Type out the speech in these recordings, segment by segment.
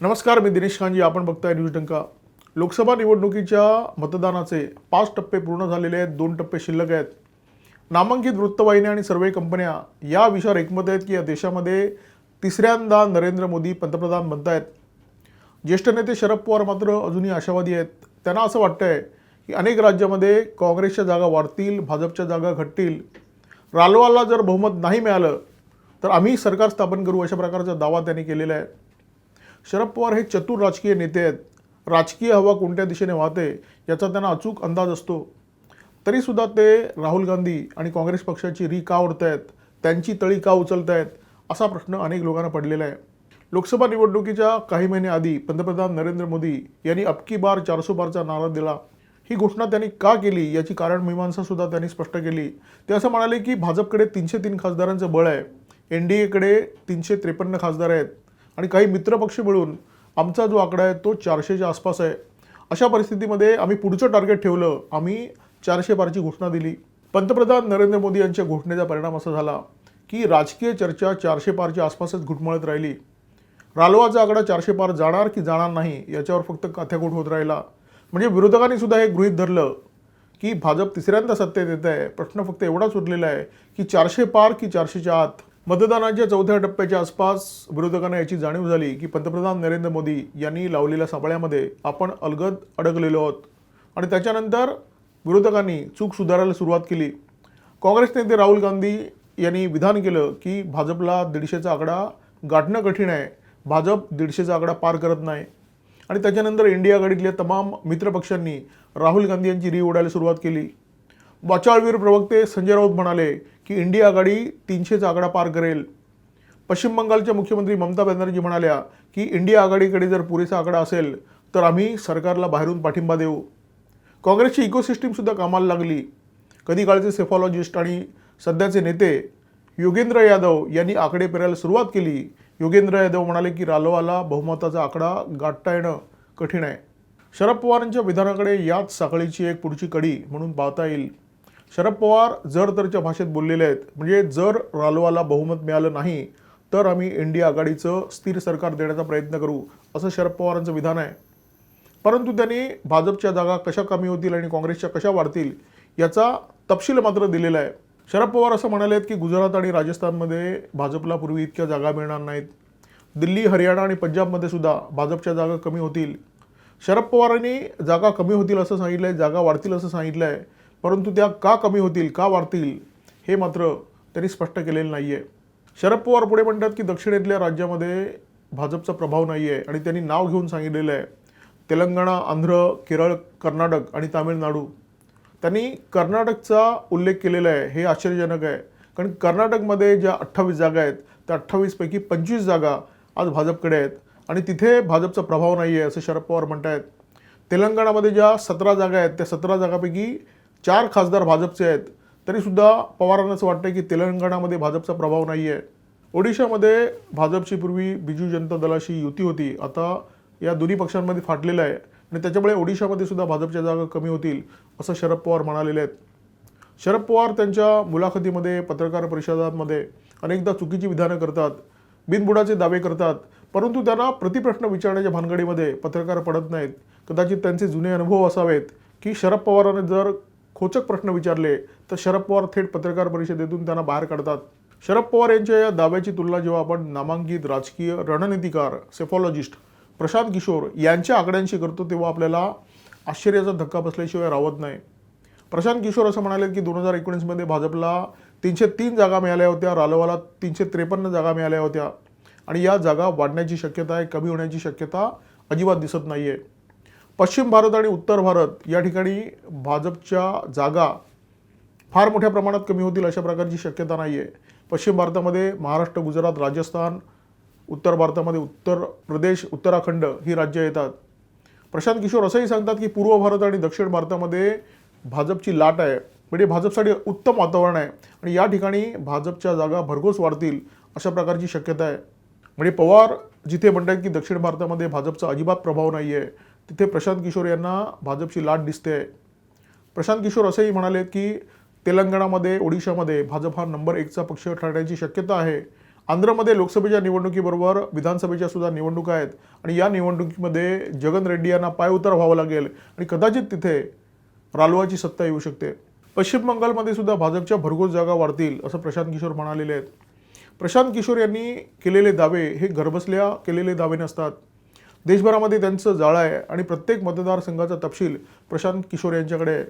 नमस्कार मी दिनेश खानजी आपण बघताय न्यूज डंका. लोकसभा निवडणुकीच्या मतदानाचे पाच टप्पे पूर्ण झालेले आहेत दोन टप्पे शिल्लक आहेत. नामांकित वृत्तवाहिन्या आणि सर्वे कंपन्या या विषयावर एकमत आहेत की या देशामध्ये तिसऱ्यांदा नरेंद्र मोदी पंतप्रधान बनत आहेत ज्येष्ठ नेते शरद पवार मात्र अजूनही आशावादी आहेत. त्यांना असं वाटतंय की अनेक राज्यामध्ये काँग्रेसच्या जागा वाढतील भाजपच्या जागा घटतील. रालोआला जर बहुमत नाही मिळालं तर आम्ही सरकार स्थापन करू अशा प्रकारचा दावा त्यांनी केलेला आहे. शरद पवार हे चतुर राजकीय नेते आहेत. राजकीय हवा कोणत्या दिशेने वाहते याचा त्यांना अचूक अंदाज असतो. तरीसुद्धा ते राहुल गांधी आणि काँग्रेस पक्षाची री का ओढत आहेत त्यांची तळी का उचलत आहेत असा प्रश्न अनेक लोकांना पडलेला आहे. लोकसभा निवडणुकीच्या काही महिने आधी पंतप्रधान नरेंद्र मोदी यांनी अबकी बार चारशे बारचा नारा दिला. ही घोषणा त्यांनी का केली याची कारण मीमांसासुद्धा त्यांनी स्पष्ट केली. ते असं म्हणाले की भाजपकडे तीनशे तीन खासदारांचं बळ आहे. एन डी एकडे तीनशे त्रेपन्न खासदार आहेत. आणि काही मित्रपक्ष मिळून आमचा जो आकडा आहे तो चारशेच्या आसपास आहे. अशा परिस्थितीमध्ये आम्ही पुढचं टार्गेट ठेवलं. आम्ही चारशे बारची घोषणा दिली. पंतप्रधान नरेंद्र मोदी यांच्या घोषणेचा परिणाम असा झाला की राजकीय चर्चा चारशे पारच्या आसपासच घुटमळत राहिली. रालोआचा आकडा चारशे पार जाणार की जाणार नाही याच्यावर फक्त काथ्याकोट होत राहिला. म्हणजे विरोधकांनी सुद्धा हे गृहीत धरलं की भाजप तिसऱ्यांदा सत्तेत येत आहे. प्रश्न फक्त एवढाच उरलेला आहे की चारशे पार की चारशेच्या आत? मतदानाच्या चौथ्या टप्प्याच्या आसपास विरोधकांना याची जाणीव झाली की पंतप्रधान नरेंद्र मोदी यांनी लावलेल्या सापळ्यामध्ये आपण अलगद अडकलेलो आहोत. आणि त्याच्यानंतर विरोधकांनी चूक सुधारायला सुरुवात केली. काँग्रेस नेते राहुल गांधी यांनी विधान केलं की भाजपला दीडशेचा आकडा गाठणं कठीण आहे. भाजप दीडशेचा आकडा पार करत नाही. आणि त्याच्यानंतर इंडिया आघाडीतल्या तमाम मित्रपक्षांनी राहुल गांधी यांची री ओढायला सुरुवात केली. वाचाळवीर प्रवक्ते संजय राऊत म्हणाले की इंडिया आघाडी तीनशेचा आकडा पार करेल. पश्चिम बंगालच्या मुख्यमंत्री ममता बॅनर्जी म्हणाल्या की इंडिया आघाडीकडे जर पुरेसा आकडा असेल तर आम्ही सरकारला बाहेरून पाठिंबा देऊ. काँग्रेसची इकोसिस्टीमसुद्धा कामाला लागली. कधी काळचे सेफॉलॉजिस्ट आणि सध्याचे नेते योगेंद्र यादव यांनी आकडे पेरायला सुरुवात केली. योगेंद्र यादव म्हणाले की रालोआला बहुमताचा आकडा गाठता येणं कठीण आहे. शरद पवारांच्या विधानाकडे याच साखळीची एक पुढची कडी म्हणून पाहता येईल. शरद पवार जर तरच्या भाषेत बोललेले आहेत म्हणजे जर रालोआला बहुमत मिळालं नाही तर आम्ही इंडिया आघाडीचं स्थिर सरकार देण्याचा प्रयत्न करू असं शरद पवारांचं विधान आहे. परंतु त्यांनी भाजपच्या जागा कशा कमी होतील आणि काँग्रेसच्या कशा वाढतील याचा तपशील मात्र दिलेला आहे. शरद पवार असं म्हणाले आहेत की गुजरात आणि राजस्थानमध्ये भाजपला पूर्वी इतक्या जागा मिळणार नाहीत. दिल्ली हरियाणा आणि पंजाबमध्ये सुद्धा भाजपच्या जागा कमी होतील. शरद पवारांनी जागा कमी होतील असं सांगितलं आहे जागा वाढतील असं सांगितलं आहे परंतु त्या का कमी होतील का वाढतील हे मात्र त्यांनी स्पष्ट केलेलं नाही आहे शरद पवार पुढे म्हणतात की दक्षिणेतल्या राज्यामध्ये भाजपचा प्रभाव नाही आहे आणि त्यांनी नाव घेऊन सांगितलेलं आहे. तेलंगणा आंध्र केरळ कर्नाटक आणि तामिळनाडू. त्यांनी कर्नाटकचा उल्लेख केलेला आहे हे आश्चर्यजनक आहे. कारण कर्नाटकमध्ये ज्या अठ्ठावीस जागा आहेत त्या अठ्ठावीसपैकी पंचवीस जागा आज भाजपकडे आहेत आणि तिथे भाजपचा प्रभाव नाही आहे असं शरद पवार म्हणत आहेत तेलंगणामध्ये ज्या सतरा जागा आहेत त्या सतरा जागापैकी चार खासदार भाजपचे आहेत. तरीसुद्धा पवारांना असं वाटतं की तेलंगणामध्ये भाजपचा प्रभाव नाही आहे ओडिशामध्ये भाजपची पूर्वी बिजू जनता दलाशी युती होती. आता या दोन्ही पक्षांमध्ये फाटलेलं आहे. आणि त्याच्यामुळे ओडिशामध्ये सुद्धा भाजपच्या जागा कमी होतील असं शरद पवार म्हणालेले आहेत. शरद पवार त्यांच्या मुलाखतीमध्ये पत्रकार परिषदांमध्ये अनेकदा चुकीची विधानं करतात बिनबुडाचे दावे करतात. परंतु त्यांना प्रतिप्रश्न विचारण्याच्या भानगडीमध्ये पत्रकार पडत नाहीत. कदाचित त्यांचे जुने अनुभव असावेत की शरद पवारांनी जर खोचक प्रश्न विचारले तर शरद पवार थेट पत्रकार परिषदेतून त्यांना बाहेर काढतात. शरद पवार यांच्या या दाव्याची तुलना जेव्हा आपण नामांकित राजकीय रणनीतिकार सेफॉलॉजिस्ट प्रशांत किशोर यांच्या आकड्यांशी करतो तेव्हा आपल्याला आश्चर्याचा धक्का बसल्याशिवाय राहत नाही. प्रशांत किशोर असं म्हणाले की दोन हजार एकोणीसमध्ये भाजपला तीनशे तीन जागा मिळाल्या होत्या रालोवाला तीनशे त्रेपन्न जागा मिळाल्या होत्या. आणि या जागा वाढण्याची शक्यता आहे कमी होण्याची शक्यता अजिबात दिसत नाही आहे पश्चिम भारत आणि उत्तर भारत या ठिकाणी भाजपच्या जागा फार मोठ्या प्रमाणात कमी होतील अशा प्रकारची शक्यता नाही आहे पश्चिम भारतामध्ये महाराष्ट्र गुजरात राजस्थान उत्तर भारतामध्ये उत्तर प्रदेश उत्तराखंड ही राज्य येतात. प्रशांत किशोर असंही सांगतात की पूर्व भारत आणि दक्षिण भारतामध्ये भाजपची लाट आहे. म्हणजे भाजपसाठी उत्तम वातावरण आहे आणि या ठिकाणी भाजपच्या जागा भरघोस वाढतील अशा प्रकारची शक्यता आहे. म्हणजे पवार जिथे म्हणतात की दक्षिण भारतामध्ये भाजपचा अजिबात प्रभाव नाही आहे तिथे प्रशांत किशोर यांना भाजपची लाट दिसते. आहे प्रशांत किशोर असंही म्हणाले की तेलंगणामध्ये ओडिशामध्ये भाजप हा नंबर एकचा पक्ष ठरण्याची शक्यता आहे. आंध्रमध्ये लोकसभेच्या निवडणुकीबरोबर विधानसभेच्या सुद्धा निवडणुका आहेत. आणि या निवडणुकीमध्ये जगन रेड्डी यांना पायउतार व्हावं लागेल. आणि कदाचित तिथे रालोआची सत्ता येऊ शकते. पश्चिम बंगालमध्ये सुद्धा भाजपच्या भरघोस जागा वाढतील असं प्रशांत किशोर म्हणालेले आहेत. प्रशांत किशोर यांनी केलेले दावे हे घरबसल्या केलेले दावे नसतात. देशभरामध्ये त्यांचं जाळं आहे आणि प्रत्येक मतदारसंघाचा तपशील प्रशांत किशोर यांच्याकडे आहे.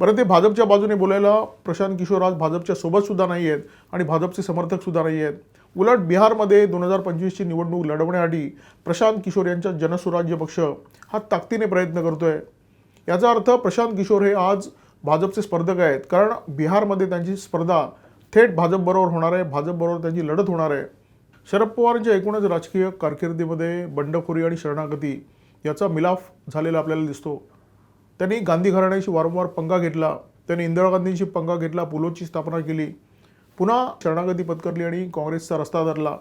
बरं ते भाजपच्या बाजूने बोलायला प्रशांत किशोर आज भाजपच्या सोबतसुद्धा नाही आहेत आणि भाजपचे समर्थकसुद्धा नाही आहेत. उलट बिहारमध्ये दोन हजार पंचवीसची निवडणूक लढवण्यासाठी प्रशांत किशोर यांचा जनसुराज्य पक्ष हा ताकदीने प्रयत्न करतो आहे याचा अर्थ प्रशांत किशोर हे आज भाजपचे स्पर्धक आहेत. कारण बिहारमध्ये त्यांची स्पर्धा थेट भाजपबरोबर होणार आहे भाजपबरोबर त्यांची लढत होणार आहे. शरद पवारांच्या एकूणच राजकीय कारकिर्दीमध्ये बंडखोरी आणि शरणागती याचा मिलाफ झालेला आपल्याला दिसतो. त्यांनी गांधी घराण्याशी वारंवार पंगा घेतला. त्यांनी इंदिरा गांधींशी पंगा घेतला पुलोची स्थापना केली. पुन्हा शरणागती पत्करली आणि काँग्रेसचा रस्ता धरला.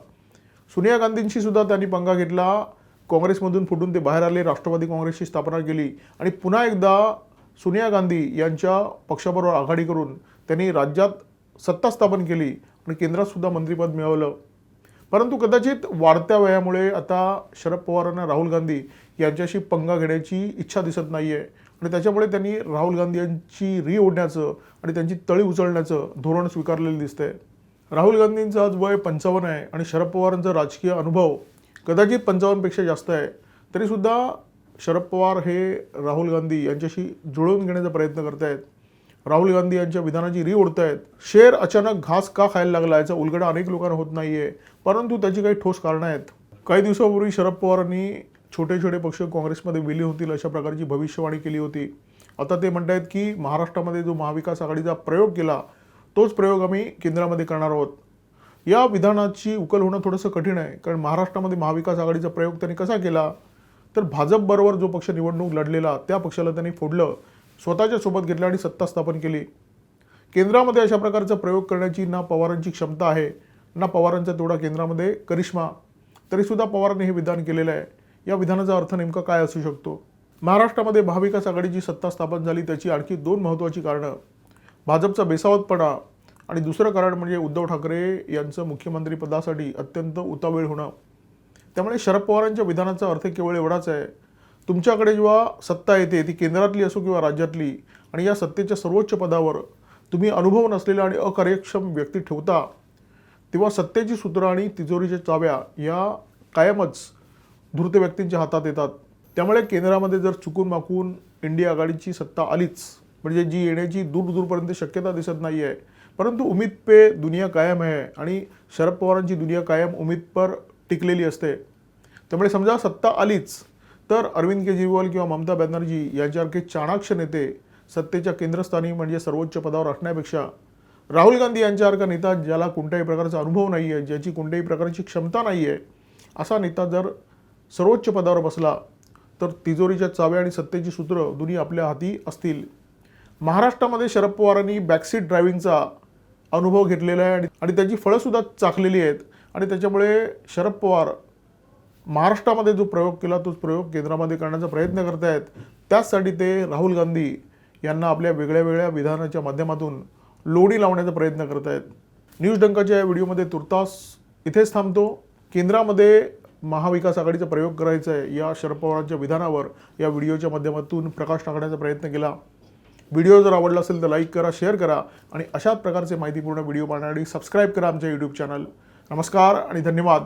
सोनिया गांधींशी सुद्धा त्यांनी पंगा घेतला. काँग्रेसमधून फुटून ते बाहेर आले राष्ट्रवादी काँग्रेसची स्थापना केली आणि पुन्हा एकदा सोनिया गांधी यांच्या पक्षाबरोबर आघाडी करून त्यांनी राज्यात सत्ता स्थापन केली आणि केंद्रातसुद्धा मंत्रिपद मिळवलं. परंतु कदाचित वाढत्या वयामुळे आता शरद पवारांना राहुल गांधी यांच्याशी पंगा घेण्याची इच्छा दिसत नाही आहे आणि त्याच्यामुळे त्यांनी राहुल गांधी यांची री ओढण्याचं आणि त्यांची तळी उचलण्याचं धोरण स्वीकारलेलं दिसतंय. राहुल गांधींचं आज वय पंचावन्न आहे आणि शरद पवारांचा राजकीय अनुभव कदाचित पंचावन्नपेक्षा जास्त आहे. तरीसुद्धा शरद पवार हे राहुल गांधी यांच्याशी जुळवून घेण्याचा प्रयत्न करत आहेत राहुल गांधी यांच्या विधानाची री ओढतायत शेर अचानक घास का खायला लागला याचा उलगडा अनेक लोकांना होत नाही आहे परंतु त्याची काही ठोस कारणं आहेत. काही दिवसापूर्वी शरद पवारांनी छोटे छोटे पक्ष काँग्रेसमध्ये विलीन होतील अशा प्रकारची भविष्यवाणी केली होती. आता ते म्हणत आहेत की महाराष्ट्रामध्ये जो महाविकास आघाडीचा प्रयोग केला तोच प्रयोग आम्ही केंद्रामध्ये करणार आहोत. या विधानाची उकल होणं थोडंसं कठीण आहे कारण महाराष्ट्रामध्ये महाविकास आघाडीचा प्रयोग त्यांनी कसा केला तर भाजपबरोबर जो पक्ष निवडणूक लढलेला त्या पक्षाला त्यांनी फोडलं. स्वतःच्या सोबत घेतलं आणि सत्ता स्थापन केली. केंद्रामध्ये अशा प्रकारचा प्रयोग करण्याची ना पवारांची क्षमता आहे ना पवारांचा तेवढा केंद्रामध्ये करिश्मा. तरीसुद्धा पवारांनी हे विधान केलेलं आहे. या विधानाचा अर्थ नेमका काय असू शकतो? महाराष्ट्रामध्ये महाविकास आघाडीची सत्ता स्थापन झाली त्याची आणखी दोन महत्त्वाची कारणं. भाजपचा बेसावतपणा आणि दुसरं कारण म्हणजे उद्धव ठाकरे यांचं मुख्यमंत्रीपदासाठी अत्यंत उतावीळ होणं. त्यामुळे शरद पवारांच्या विधानाचा अर्थ केवळ एवढाच आहे तुमच्याकडे जेव्हा सत्ता येते ती केंद्रातली असो किंवा राज्यातली आणि या सत्तेच्या सर्वोच्च पदावर तुम्ही अनुभव नसलेला आणि अकार्यक्षम व्यक्ती ठेवता तेव्हा सत्तेची सूत्र आणि तिजोरीच्या चाव्या या कायमच धूर्त व्यक्तींच्या हातात येतात. त्यामुळे केंद्रामध्ये जर चुकून माकून इंडिया आघाडीची सत्ता आलीच म्हणजे जी येण्याची दूर दूरपर्यंत शक्यता दिसत नाही आहे परंतु उमित पे दुनिया कायम आहे आणि शरद पवारांची दुनिया कायम उम्मीद पर टिकलेली असते. त्यामुळे समजा सत्ता आलीच तर अरविंद केजरीवाल किंवा ममता बॅनर्जी यांच्यासारखे चाणाक्ष नेते सत्तेच्या केंद्रस्थानी म्हणजे सर्वोच्च पदावर असण्यापेक्षा राहुल गांधी यांच्यासारखा नेता ज्याला कोणत्याही प्रकारचा अनुभव नाही आहे ज्याची कोणत्याही प्रकारची क्षमता नाही आहे असा नेता जर सर्वोच्च पदावर बसला तर तिजोरीच्या चाव्या आणि सत्तेची सूत्र दोन्ही आपल्या हाती असतील. महाराष्ट्रामध्ये शरद पवारांनी बॅकसीट ड्रायव्हिंगचा अनुभव घेतलेला आहे आणि आणि त्याची फळंसुद्धा चाखलेली आहेत. आणि त्याच्यामुळे शरद पवार महाराष्ट्रामध्ये जो प्रयोग केला तोच प्रयोग केंद्रामध्ये करण्याचा प्रयत्न करत आहेत त्याचसाठी ते राहुल गांधी यांना आपल्या वेगळ्या वेगळ्या विधानाच्या माध्यमातून लोडी लावण्याचा प्रयत्न करत आहेत न्यूज डंकाच्या या व्हिडिओमध्ये तुर्तास इथेच थांबतो. केंद्रामध्ये महाविकास आघाडीचा प्रयोग करायचा आहे या शरद पवारांच्या विधानावर या व्हिडिओच्या माध्यमातून प्रकाश टाकण्याचा प्रयत्न केला. व्हिडिओ जर आवडला असेल तर लाईक करा शेअर करा आणि अशाच प्रकारचे माहितीपूर्ण व्हिडिओ पाहण्यासाठी सबस्क्राईब करा आमच्या यूट्यूब चॅनल नमस्कार आणि धन्यवाद.